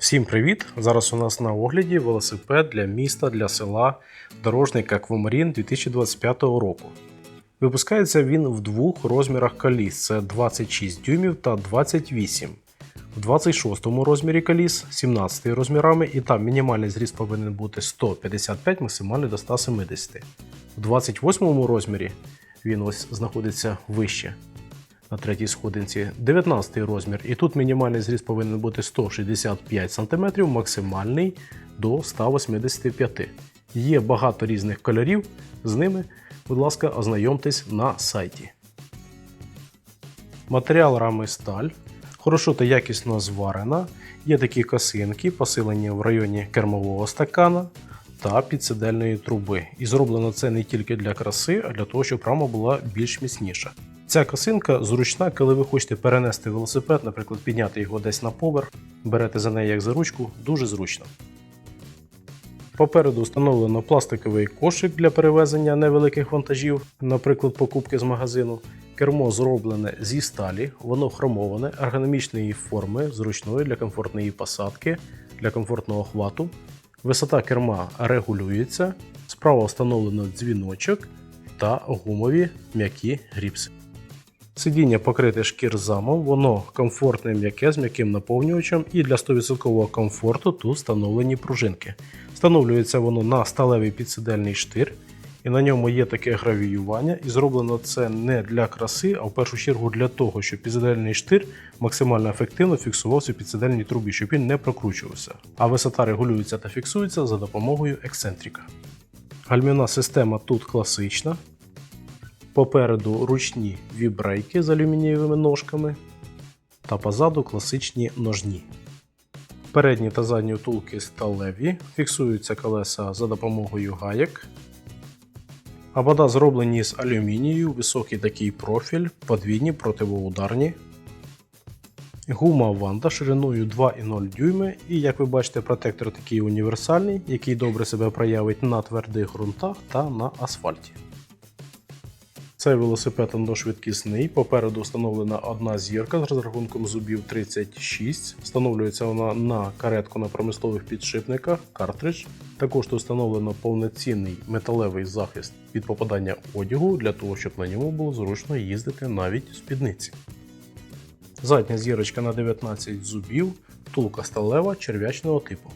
Всім привіт! Зараз у нас на огляді велосипед для міста, для села дорожник Аквамарін 2025 року. Випускається він в двох розмірах коліс: це 26 дюймів та 28. В 26 розмірі коліс 17 розмірами, і там мінімальний зріст повинен бути 155, максимальний до 170. В 28 розмірі він ось знаходиться вище на третій сходинці 19 розмір, і тут мінімальний зріст повинен бути 165 см, максимальний до 185 Є багато різних кольорів, з ними, будь ласка, ознайомтесь на сайті. Матеріал рами сталь. Хорошо та якісно зварена. Є такі косинки, посилені в районі кермового стакана та підсидельної труби. І зроблено це не тільки для краси, а для того, щоб рама була більш міцніша. Ця косинка зручна, коли ви хочете перенести велосипед, наприклад, підняти його десь на поверх, берете за неї як за ручку, дуже зручно. Попереду встановлено пластиковий кошик для перевезення невеликих вантажів, наприклад, покупки з магазину. Кермо зроблене зі сталі, воно хромоване, ергономічної форми, зручної для комфортної посадки, для комфортного хвату. Висота керма регулюється, справа встановлено дзвіночок та гумові м'які гріпси. Сидіння покрите шкірзамом, воно комфортне м'яке з м'яким наповнювачем і для 100% комфорту тут встановлені пружинки. Встановлюється воно на сталевий підсидельний штир, і на ньому є таке гравіювання, і зроблено це не для краси, а в першу чергу для того, щоб підсидельний штир максимально ефективно фіксувався в підсидельній трубі, щоб він не прокручувався. А висота регулюється та фіксується за допомогою ексцентрика. Гальмівна система тут класична. Попереду ручні вібрейки з алюмінієвими ножками, та позаду класичні ножні. Передні та задні втулки сталеві, фіксуються колеса за допомогою гаяк. Обода зроблені з алюмінію, високий такий профіль, подвійні противоударні. Гума ванда шириною 2,0 дюйми, і як ви бачите, протектор такий універсальний, який добре себе проявить на твердих ґрунтах та на асфальті. Цей велосипед швидкісний. Попереду встановлена одна зірка з розрахунком зубів 36. Встановлюється вона на каретку на промислових підшипниках, картридж. Також встановлено повноцінний металевий захист від попадання одягу для того, щоб на ньому було зручно їздити навіть в спідниці. Задня зірочка на 19 зубів, втулка сталева черв'ячного типу.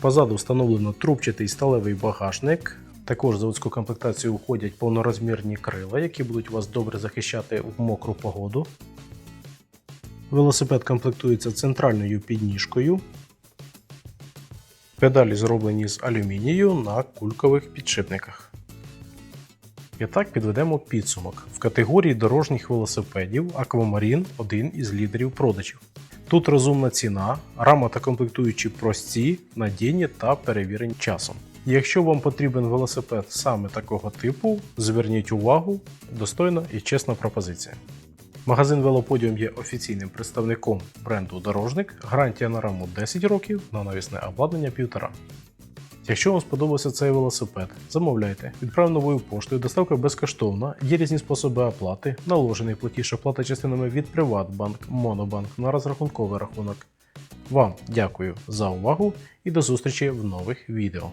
Позаду встановлено трубчатий сталевий багажник. Також заводську комплектацію входять повнорозмірні крила, які будуть вас добре захищати в мокру погоду. Велосипед комплектується центральною підніжкою. Педалі зроблені з алюмінію на кулькових підшипниках. І так підведемо підсумок. В категорії дорожніх велосипедів Aquamarine один із лідерів продажів. Тут розумна ціна, рама та комплектуючі прості, надійні та перевірені часом. Якщо вам потрібен велосипед саме такого типу, зверніть увагу, достойна і чесна пропозиція. Магазин Велоподіум є офіційним представником бренду Дорожник, гарантія на раму 10 років, на навісне обладнання 1,5. Якщо вам сподобався цей велосипед, замовляйте, відправ новою поштою, доставка безкоштовна, є різні способи оплати, наложений платіж, оплата частинами від Приватбанк, Монобанк на розрахунковий рахунок. Вам дякую за увагу і до зустрічі в нових відео.